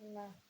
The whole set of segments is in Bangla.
嗯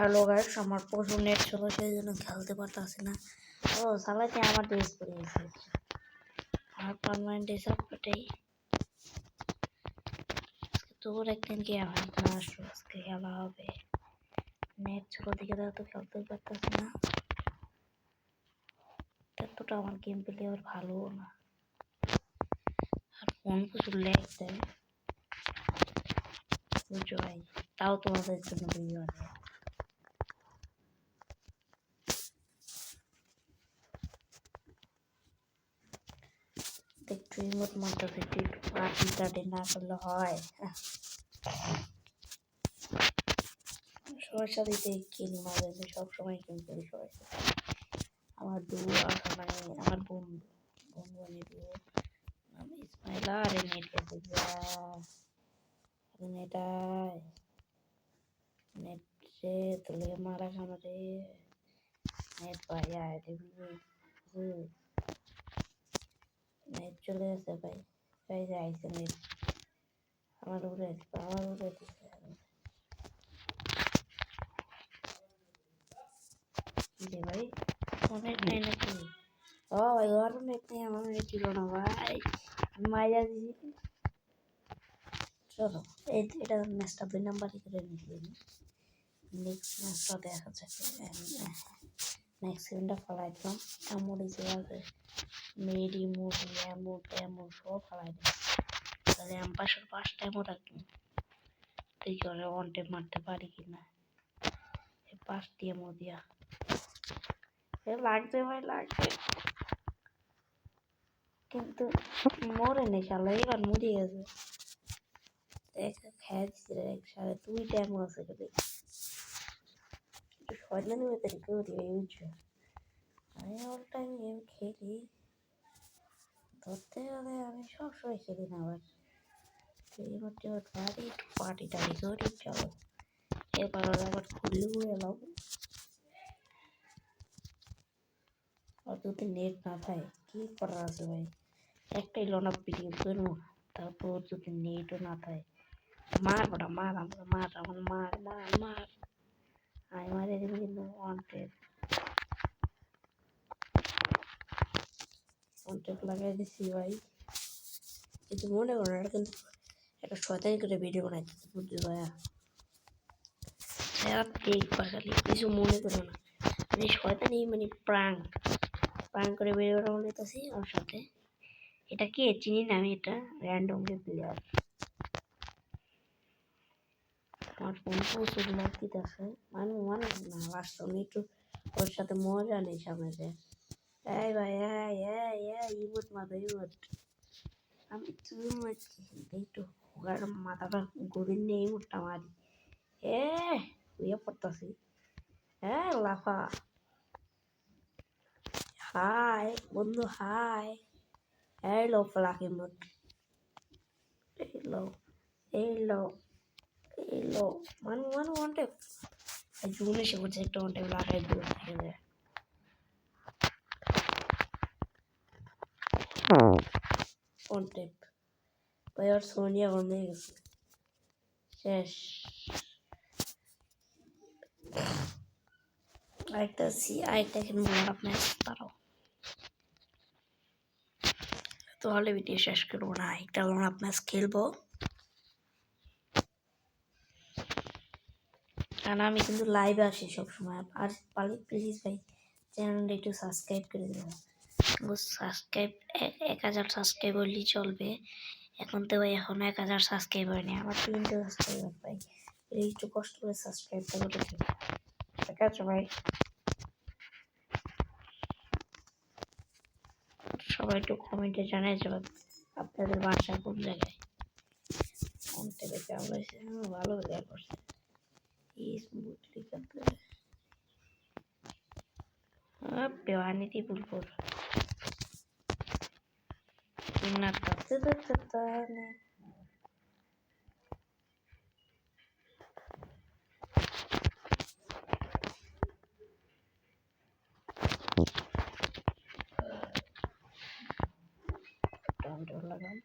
হ্যালো গাইস আমার প্রচুর নেট ছিল, সেই জন্য খেলতে পারতাছি না। ও সালাতে আমার ড্রেস পরে গেছে আমার পারমানেন্ট ড্রেস আপটাই তোর একদিন কি আমার আসো আজকে খেলা হবে। নেট ছিল দিকে তো খেলতে পারতাছি না। এতটা আমার গেম প্লে আবার ভালো না। আর ফোন প্রচুর ল্যাগ দেয়। ভাই তাও তোমাদের জন্য ভিডিও আছে একটু একটু পার্টি টাটি না করলে হয়। সবার সাথে কিনি মাঝে সবসময় কিন করি সবার আমার দু মানে আমার বন্ধু বন্ধু মানে দু আমি ইসমাইলা আরে নেটাই নেট তুলে মারা খানো রে। নেট পাই আয় দেখবি চলে আসে ভাই। ভাই যে আইসে নেট। আমার উড়ে আমার উড়ে দিচ্ছে ভাই? নেট নেই নাকি? ও ভাই, ওর নেট নেই, আমার নেট ছিল না ভাই। মাইয়া দিছি। চলো এটা ম্যাচটা দুই নাম্বারই করে নিয়ে নেক্সট ম্যাচটা দেখা নেক্সট গেমটা ফলাই দিলাম এমন যে আছে মেডি মুভি এমন এমন সব ফলাই দিলাম তাহলে আমি পাশের পাঁচটা এমন রাখলাম তুই করে টেপ মারতে পারি কি না এই এমন দিয়া এ লাগছে ভাই লাগছে কিন্তু মরে নেই শালা এবার মরে গেছে দেখ খেয়ে দিচ্ছে রে সাড়ে দুইটা এমন আছে একটু শয়তানি ভেতরে করি বুঝছ আমি অল টাইম গেম খেলি ধরতে গেলে আমি সবসময় খেলি না আবার এই মধ্যে বাড়ি পার্টি টাটি করি চলো এরপর আবার খুললে উড়ে এলাম আর যদি নেট না থাকে কি করার আছে ভাই একটাই লনা ভিডিও করব তারপর যদি নেটও না থাকে মার বড়া মার আমার মার আমার মার মার মার আমি মারে দিবি কিন্তু ওয়ান্টেড ওয়ান্টেড লাগাই দিছি ভাই কিন্তু মনে করো এটা কিন্তু একটা শয়তানি করে ভিডিও বানাইতে বুঝছ ভাইয়া হ্যাঁ ঠিক পাখালি কিছু মনে করো না আমি শয়তানি মানে প্রাঙ্ক প্রাঙ্ক করে ভিডিওটা বানাইতেছি ওর সাথে এটা কে চিনি না আমি এটা র্যান্ডমলি প্লেয়ার আমার ফোন প্রচুর লাগ দিতেছে মানে মানে না লাস্ট আমি একটু ওর সাথে মজা নেই সামনে। যে এই ভাই, এই এই এই, ইমোট মাথা, ইমোট। আমি তুই মারছি একটু ওর মাথাটা গড়ির নিয়ে ইমোটটা মারি। এ, শুয়ে পড়তাছি। হ্যাঁ লাফা। হাই বন্ধু হাই এই লো ফ্লাক ইমোট। এই লো এই লো। এই লো মানু মানু ওয়ান টেপ জুন এসে করছে একটা ওয়ান টেপ লাগাই দূর থেকে যায় ওয়ান টেপ ভাই ওর সোনিয়া বন্ধ হয়ে গেছে শেষ আরেকটা সি আরেকটা খেলব আপনার তারাও তাহলে ভিডিও শেষ করব না, একটা লোন আপনার খেলব। কারণ আমি কিন্তু লাইভে আসি সবসময়। আর পারলে প্লিজ ভাই চ্যানেলটা একটু সাবস্ক্রাইব করে দেবো সাবস্ক্রাইব এক হাজার সাবস্ক্রাইব হলেই চলবে। এখন তো ভাই, এখনও এক হাজার সাবস্ক্রাইব হয়নি। আমার তিনটে সাবস্ক্রাইবার ভাই। এই একটু কষ্ট করে সাবস্ক্রাইবটা করে দেবো ঠিক আছে ভাই? সবাই একটু কমেন্টে জানাই যাবে আপনাদের বাসা কোন জায়গায়? আমরা ভালো দেওয়া করছে। smoothly yapıyoruz. Hop bir aneti bulgur. Bunlar tatlı da tatlı. Donduralım.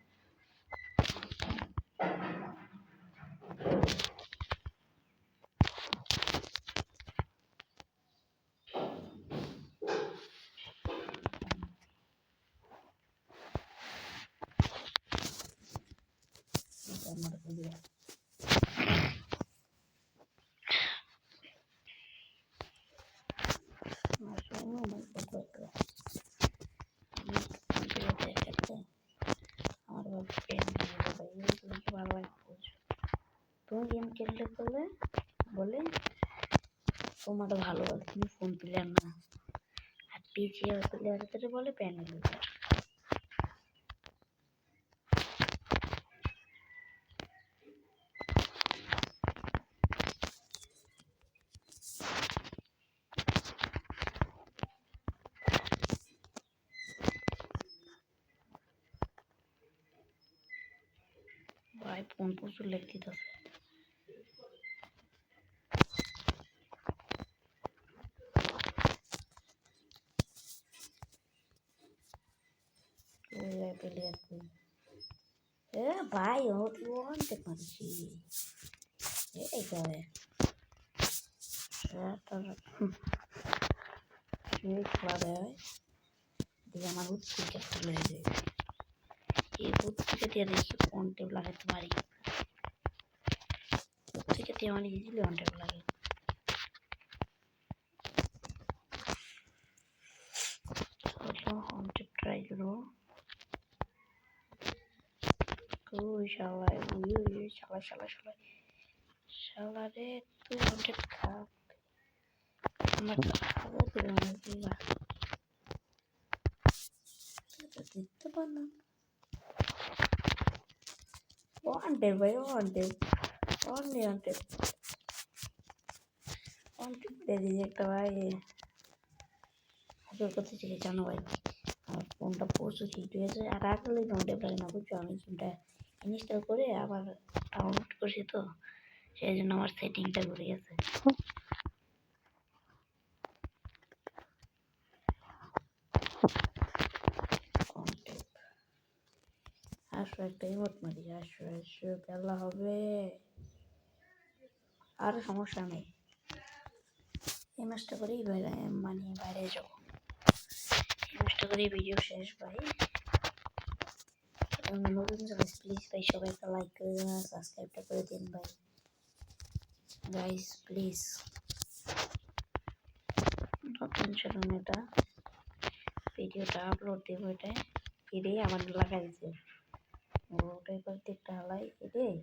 Game বলে বলে, তোমার ভালো বলে তুমি ফোন প্লেয়ার না। আর পিসি প্লেয়ারদের বলে প্যানেল ভাই ফোন প্রচুর লেগ দিতেছে এ ভাই, ও তুই আনতে পারছি। এই করে খেলা দেয় আমার উৎসুকে চলে যায় এই থেকে দিয়ে দেখি কোন টেপ লাগাতে পারি থেকে দিয়ে মানে ইজিলি অন টেপ লাগে। চলো অন টেপ ট্রাই করব ওই শালায় উই উই শালা শালা শালা শালা রে তুই অন টেপ খাপ আমার খাব তুই আমার দিবা দেখতে পারলাম wanted ভাই wanted only wanted wanted দিয়ে দিয়েছে একটা ভাই আজকে করতে চাই জানো ভাই আমার ফোনটা প্রচুর হিট হয়েছে আর রাখলে নোটে পারে না বুঝছ আমি ফোনটা ইনস্টল করে আবার ডাউনলোড করছি তো, সেই জন্য আমার সেটিংটা ঘুরে গেছে। আসো একটা ইমোট মারি, আসো আসো খেলা হবে। আর সমস্যা নেই। এই মাসটা করেই মানে বাইরে যাব। এই মাসটা করেই ভিডিও শেষ ভাই নতুন চলে প্লিজ ভাই সবাই একটা লাইক করে দিন আর সাবস্ক্রাইবটা করে দিন ভাই গাইস প্লিজ নতুন চ্যানেল এটা ভিডিওটা আপলোড দেবো এটাই এটাই আমার লাগাইছে। ওটাই প্রত্যেকটা হালাই, এটাই।